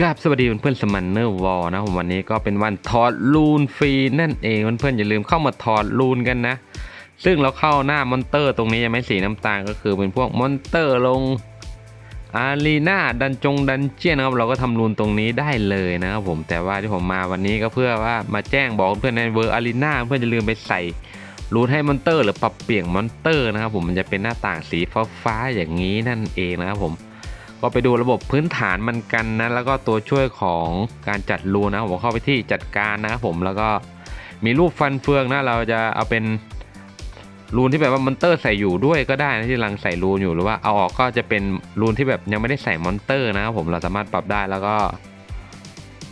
ครับสวัสดีเพื่อนๆสมันเนอร์วอลนะผมวันนี้ก็เป็นวันถอดรูนฟรีนั่นเองเพื่อนๆอย่าลืมเข้ามาถอดรูนกันนะ ซึ่งเราเข้าหน้ามอนเตอร์ตรงนี้ยังไม่สีน้ำตาลก็คือเป็นพวกมอนเตอร์ลงอารีนาดันจงดันเจียนนะครับเราก็ทำรูนตรงนี้ได้เลยนะครับผมแต่ว่าที่ผมมาวันนี้ก็เพื่อว่ามาแจ้งบอกเพื่อนในเวอร์อารีนาเพื่อนอย่าลืมไปใส่รูนให้มอนเตอร์หรือปรับเปลี่ยนมอนเตอร์นะครับผมมันจะเป็นหน้าต่างสีฟ้าๆอย่างนี้นั่นเองนะครับผม ก็ไปดูระบบพื้นฐานมันกันนะ แล้วก็ตัวช่วยของการจัดรูนะผมเข้าไปที่จัดการนะครับผมแล้วก็มีรูปฟันเฟืองนะ เราจะเอาเป็นรูนที่แบบว่ามอนเตอร์ใส่อยู่ด้วยก็ได้นะที่กำลังใส่รูนอยู่หรือว่าเอาออกก็จะเป็นรูนที่แบบยังไม่ได้ใส่มอนเตอร์นะครับผมเราสามารถปรับได้แล้วก็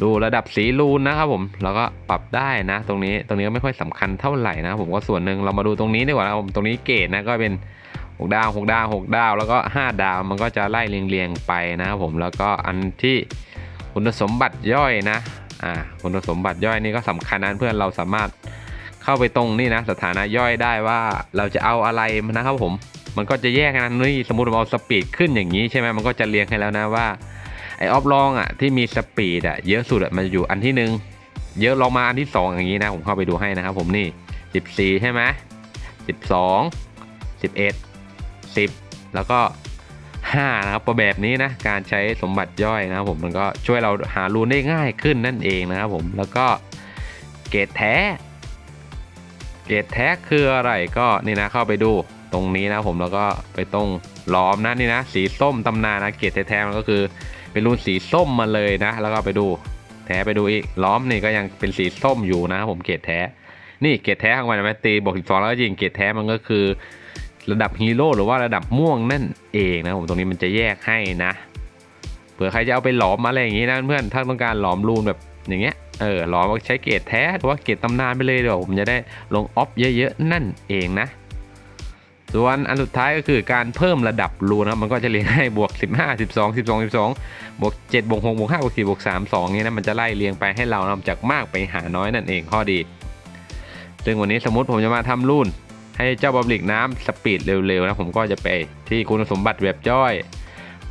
ดูระดับสีรูนนะครับผมแล้วก็ปรับได้นะ ตรงนี้ตรงนี้ก็ไม่ค่อยสำคัญเท่าไหร่นะผมก็ส่วนหนึ่งเรามาดูตรงนี้ดีกว่านะครับผมตรงนี้เกรดนะก็เป็น 6 ดาว 6 ดาว 6 ดาว แล้วก็ 5 ดาว มันก็จะไล่เรียงๆไปนะครับผม แล้วก็อันที่คุณสมบัติย่อยนะ อ่า คุณสมบัติย่อยนี่ก็สำคัญนะเพื่อนเราสามารถเข้าไปตรงนี่นะสถานะย่อยได้ว่าเราจะเอาอะไรนะครับผม มันก็จะแยกนะนี่สมมติเราเอาสปีดขึ้นอย่างนี้ใช่ไหมมันก็จะเรียงให้แล้วนะว่าไอออฟลองอะที่มีสปีดอะเยอะสุดอะมันอยู่อันที่หนึ่งเยอะลองมาอันที่สองอย่างนี้นะผมเข้าไปดูให้นะครับผมนี่ 14 ใช่ไหม12 11 10 แล้วก็ 5 นะครับประแบบนี้นะการใช้สมบัติย่อยนะครับผมมันก็ช่วยเราหารูนได้ง่ายขึ้นนั่นเองนะครับผมแล้วก็เกรดแท้ เกรดแท้คืออะไรก็นี่นะเข้าไปดูตรงนี้นะผมแล้วก็ไปตรงล้อมนะนี่นะ สีส้มตำนานนะเกรดแท้ๆมันก็คือเป็นรูนสีส้มมาเลยนะ แล้วก็ไปดูแท้ไปดูอีกล้อมนี่ก็ยังเป็นสีส้มอยู่นะครับผมเกรดแท้ นี่เกรดแท้ข้างในมันตีบวกสิบสองแล้วก็ยิงเกรดแท้มันก็คือ ระดับฮีโร่หรือว่าระดับม่วงนั่นเองนะผมตรงนี้มันจะแยกให้นะเผื่อใครจะเอาไปหลอมอะไรอย่างนี้นะเพื่อนถ้าต้องการหลอมรูนแบบอย่างเงี้ยเออหลอมใช้เกรดแท้หรือว่าเกรดตำนานไปเลยเดี๋ยวผมจะได้ลงออฟเยอะๆนั่นเองนะส่วนอันสุดท้ายก็คือการเพิ่มระดับรูนนะมันก็จะเรียงให้บวก 15 12 12 12บวก7บวก6บวก5บวก4บวก3 2นี้นะมันจะไล่เรียงไปให้เรานำจากมากไปหาน้อยนั่นเองข้อดี ซึ่งวันนี้สมมติผมจะมาทำรูน ให้เจ้าบับลิกน้ำสปีดเร็วๆนะผมก็จะไปที่คุณสมบัติแบบย่อย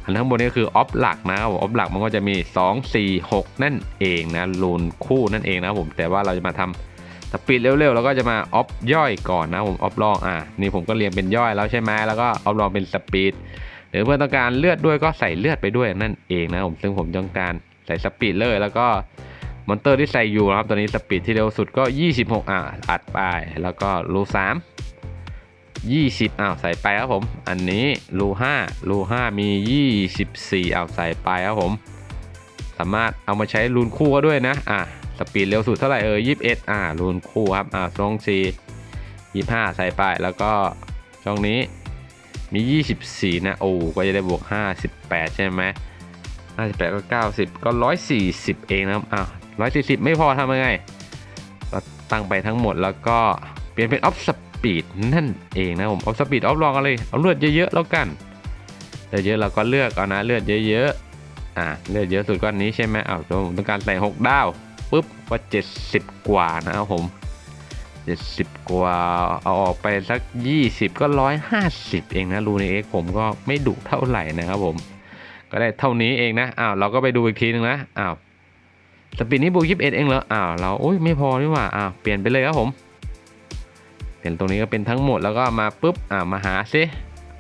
อันข้างบนนี้ก็คือออฟหลักนะครับออฟหลักมันก็จะมี 2 4 6 นั่นเองนะรูนคู่นั่นเองนะครับผมแต่ว่าเราจะมาทำสปีดเร็วๆแล้วก็จะมาออฟย่อยก่อนนะผมออฟลองอะนี่ผมก็เรียงเป็นย่อยแล้วใช่ไหมแล้วก็ออฟลองเป็นสปีดหรือเพื่อนต้องการเลือดด้วยก็ใส่เลือดไปด้วยนั่นเองนะผมซึ่งผมต้องการใส่สปีดเลยแล้วก็มอนเตอร์ที่ใส่อยู่นะครับตอนนี้สปีดที่เร็วสุดก็ 26 อะอัดไปแล้วก็รู3 20อ้าวใส่ไปครับผม อันนี้รู5รู5มี 24อ้าวใส่ไปครับผม สามารถเอามาใช้รูนคู่ก็ด้วยนะ อะสปีดเร็วสุดเท่าไหร่เออ21 อ่ารูนคู่ครับ อ่าช่อง4 25 ใส่ไปแล้วก็ช่องนี้มี 24 นะ โอ้ก็จะได้บวก 58 ใช่ไหม58 ก็ 90 ก็ 140 เองนะครับอ้า140 ไม่พอทำยังไงตั้งไปทั้งหมดแล้วก็เปลี่ยนเป็นออฟส ปีดนั่นเองนะผมออฟสปีดออฟลองกันเลยเอาเลือดเยอะๆแล้วกันเลือดเยอะเราก็เลือกเอานะเลือดเยอะๆอ่าเลือดเยอะสุดก็อันนี้ใช่ไหมอ้าวผมต้องการใส่6ดาวปุ๊บก็70 กว่านะครับผม 70 กว่าเอาออกไปสัก 20 ก็ 150 เองนะรูในเอ็กผมก็ไม่ดุเท่าไหร่นะครับผมก็ได้เท่านี้เองนะอ้าวเราก็ไปดูอีกทีนึงนะอ้าวสปีดนี้บวก21 เองเหรออ้าวเราโอ้ยไม่พอนี่หว่าอ้าวเปลี่ยนไปเลยครับผม เปลี่ยนตรงนี้ก็เป็นทั้งหมดแล้วก็มาปุ๊บอ่ามาหาซิ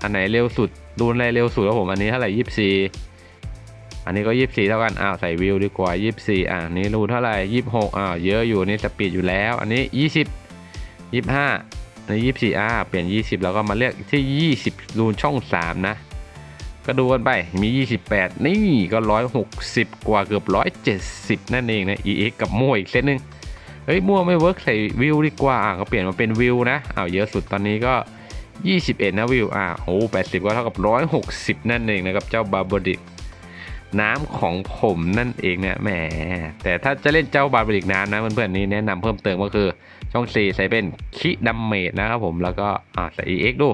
อันไหนเร็วสุดดูอะไรเร็วสุดครับผมอันนี้เท่าไหร่24อันนี้ก็24เท่ากันอ้าวใส่วิวดีกว่า24อ่านี้รูเท่าไหร่26อ้าวเยอะอยู่นี่สปีดอยู่แล้ว อันนี้20 25อันนี้24อ่าเปลี่ยน20แล้วก็มาเลือกที่20รูนช่อง3นะก็ดูกันไปมี 28 นี่ก็ 160 กว่าเกือบ 170 นั่นเองนะ EX กับมั่วอีกเซตหนึ่ง เฮ้ยมั่วไม่เวิร์กใส่วิวดีกว่าอะก็เปลี่ยนมาเป็นวิวนะอ้าวเยอะสุดตอนนี้ก็ 21 นะวิวอะโอ้80 ก็เท่ากับ 160 นั่นเองนะครับเจ้าบาบดิกน้ำของผมนั่นเองเนี่ยแหมแต่ถ้าจะเล่นเจ้าบาบดิกน้ำนะเพื่อนๆนี้แนะนำเพิ่มเติมก็คือช่อง 4 ใส่เป็นคิดัมเมจนะครับผมแล้วก็อ่าใส่ EX ดู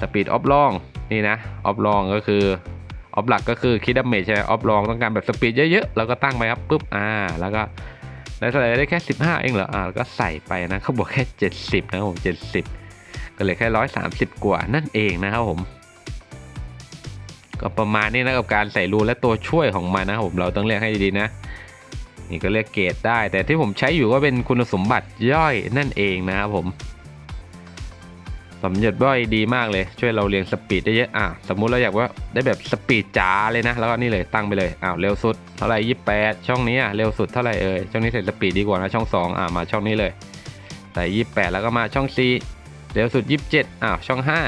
สปีดออฟลองนี่นะออฟลองก็คือออฟหลักก็คือคิดดัมเมจใช่ไหมออฟลองต้องการแบบสปีดเยอะๆ แล้วก็ตั้งไปครับปุ๊บอ่า แล้วก็ ได้เท่าไลด์ได้แค่ 15 เองเหรออ่าแล้วก็ใส่ไปนะเขาบอกแค่ 70 นะครับผม70 ก็เหลยแค่130 กว่านั่นเองนะครับผม ก็ประมาณนี้นะกับการใส่รูและตัวช่วยของมันนะครับผมเราต้องเรียกให้ดีๆนะนี่ก็เรียกเกรดได้ แต่ที่ผมใช้อยู่ก็เป็นคุณสมบัติย่อยนั่นเองนะครับผม สมบัติย่อยดีมากเลย ช่วยเราเรียงสปีดได้เยอะอะสมมุติเราอยากว่าได้แบบสปีดจ๋าเลยนะ แล้วก็นี่เลยตั้งไปเลยอ้าวเร็วสุดเท่าไหร่ยี่แปดช่องนี้อะเร็วสุดเท่าไหร่เอ่ยช่องนี้ใส่สปีดดีกว่านะช่องสองอะมาช่องนี้เลยใส่ยี่แปดแล้วก็มาช่องสี่เร็วสุดยี่สิบเจ็ดอ้าวช่องห้า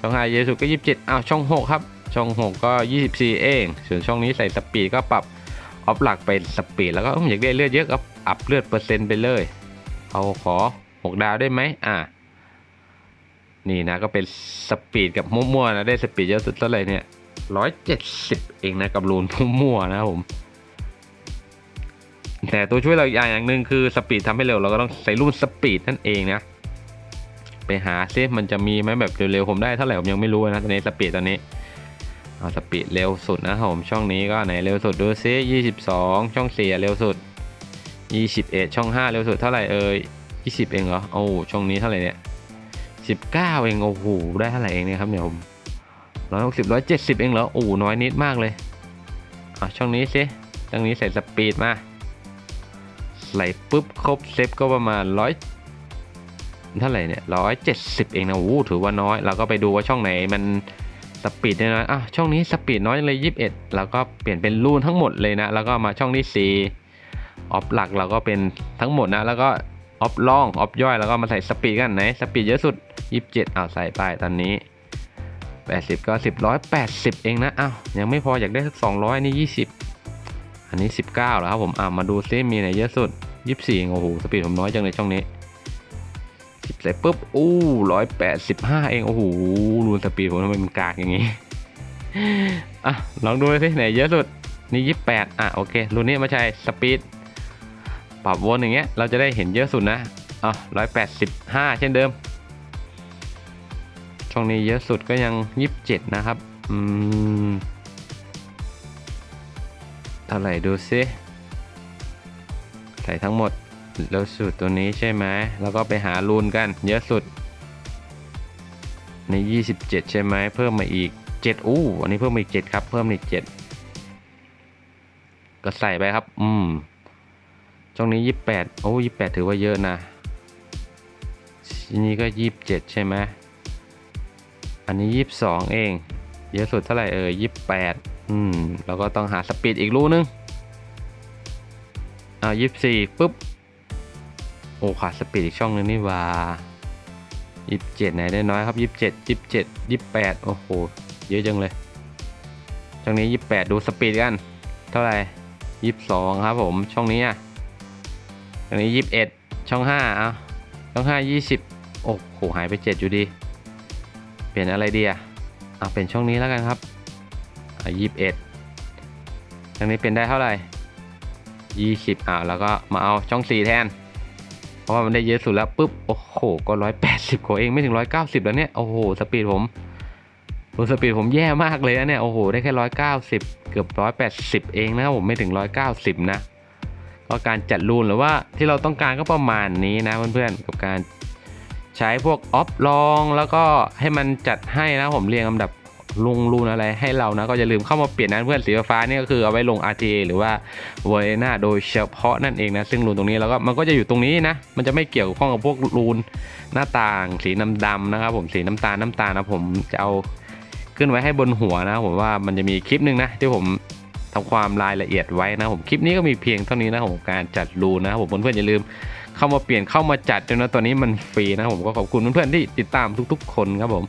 ช่องห้าเร็วสุดก็ยี่สิบเจ็ดอ้าวช่องหกครับช่องหกก็ยี่สิบสี่เองส่วนช่องนี้ใส่สปีดก็ปรับออฟหลักเป็นสปีดแล้วก็อืมอยากได้เลือดเยอะก็อัพเลือดเปอร์เซ็นต์ไปเลย เอาขอ 6 ดาวได้ไหมอ่า นี่นะก็เป็นสปีดกับมั่วๆนะได้สปีดเยอะสุดเท่าไหร่เนี่ยร้อยเจ็ดสิบเองนะกับรูนมั่วๆนะผม แต่ตัวช่วยเราอย่างอย่างหนึ่งคือสปีดทำให้เร็วเราก็ต้องใส่รูนสปีดนั่นเองนะ ไปหาซิมันจะมีไหมแบบเร็วๆผมได้เท่าไหร่ผมยังไม่รู้นะตอนนี้สปีดตอนนี้เอาสปีดเร็วสุดนะครับผมช่องนี้ก็ไหนเร็วสุดดูซิ22 ช่อง4เร็วสุด 21 ช่อง 5 เร็วสุดเท่าไหร่เอ่ย20 เองเหรอโอ้ช่องนี้เท่าไหร่เนี่ย 19เก้าเองโอ้โหได้เท่าไหร่เองเนี่ยครับเนี่ยผม160 170เจ็ดสิบเองเหรอโอ้น้อยนิดมากเลยอะช่องนี้สิช่องนี้ใส่สปีดมาไหลปุ๊บครบเซฟก็ประมาณร้อยเท่าไหร่เนี่ย170เจ็ดสิบเองนะโอ้ถือว่าน้อยเราก็ไปดูว่าช่องไหนมันสปีดน้อยอะช่องนี้สปีดน้อยเลย21แล้วก็เปลี่ยนเป็นรูนทั้งหมดเลยนะแล้วก็มาช่องที่4ออฟหลักเราก็เป็นทั้งหมดนะแล้วก็ออฟล่องออฟย่อยแล้วก็มาใส่สปีดกันไหนสปีดเยอะสุด 27อ้าใส่ไปตอนนี้ 80 ก็ 10 180 เองนะอ้าวยังไม่พออยากได้สัก200 นี่ 20 อันนี้ 19 แล้วครับผมอ่ามาดูซิมีไหนเยอะสุด 24 โอ้โห สปีดผมน้อยจังเลยช่องนี้สิบใส่ปุ๊บอู้ร้อยแปดสิบห้าเอง โอ้โหรูนสปีดผมทำไมมันกากอย่างงี้อะลองดูสิไหนเยอะสุดนี่ยี่แปดอะ โอเครูนนี้ม่ใช่สปีดปรับวนอย่างเงี้ย เราจะได้เห็นเยอะสุดนะอะร้อยแปดสิบห้าเช่นเดิม ช่องนี้เยอะสุดก็ยังยี่สิบเจ็ดนะครับ อืม เท่าไหร่ดูซิใส่ทั้งหมดแล้วสุดตัวนี้ใช่ไหม แล้วก็ไปหารูนกัน เยอะสุด ใน 27 ใช่ไหม เพิ่มมาอีก 7 อู้ อันนี้เพิ่มมาอีก 7 ครับ เพิ่มอีก 7 ก็ใส่ไปครับ อืม ช่องนี้ 28 โอ้28 ถือว่าเยอะนะทีนี้ก็ 27 ใช่ไหม อันนี้ 22 เอง เยอะสุดเท่าไหร่เอ่ย28 อืม แล้วก็ต้องหาสปีดอีกรูนึงอ่า24 ปุ๊บ โอ้ขาดสปีดอีกช่องนึงนี่ว่ายี่สิบเจ็ดไหนได้น้อยครับยี่สิบเจ็ดยี่สิบเจ็ดยี่สิบแปดโอ้โห เยอะจังเลยช่องนี้ยี่สิบแปดดูสปีดกัน เท่าไหร่ยี่สิบสองครับผม ช่องนี้อะช่องนี้ยี่สิบเอ็ดช่องห้าเอาช่องห้ายี่สิบโอ้โห หายไปเจ็ดอยู่ดี เปลี่ยนอะไรดีอะเอาเป็นช่องนี้แล้วกันครับอะยี่สิบเอ็ดช่องนี้เป็นได้เท่าไหร่ยี่สิบอ่าแล้วก็มาเอาช่องสี่แทน เพราะว่ามันได้เยอะสุดแล้วปุ๊บ โอ้โห ก็ร้อยแปดสิบกว่าเองไม่ถึงร้อยเก้าสิบแล้วเนี่ย โอ้โห สปีดผมดูสปีดผมแย่มากเลยนะเนี่ย โอ้โห ได้แค่ร้อยเก้าสิบเกือบร้อยแปดสิบเองนะครับผมไม่ถึงร้อยเก้าสิบนะก็การจัดรูนหรือว่าที่เราต้องการก็ประมาณนี้นะเพื่อนๆกับการ ใช้พวกออฟลองแล้วก็ให้มันจัดให้นะผมเรียงลำดับลงรูนอะไรให้เรานะก็อย่าลืมเข้ามาเปลี่ยนนะเพื่อนสีฟ้านี่ก็คือเอาไว้ลง RTA หรือว่าเวอร์นาโดยเฉพาะนั่นเองนะ ซึ่งรูนตรงนี้แล้วก็มันก็จะอยู่ตรงนี้นะ มันจะไม่เกี่ยวข้องกับพวกรูนหน้าต่างสีน้ำดำนะครับผมสีน้ำตาลน้ำตาลนะผมจะเอาขึ้นไว้ให้บนหัวนะผมว่ามันจะมีคลิปหนึ่งนะที่ผมทำความรายละเอียดไว้นะผมคลิปนี้ก็มีเพียงเท่านี้นะผมการจัดรูนนะครับผมเพื่อนๆอย่าลืม เข้ามาเปลี่ยนเข้ามาจัดจนนะตอนนี้มันฟรีนะผมก็ขอบคุณเพื่อนๆที่ติดตามทุก ๆ คนครับผม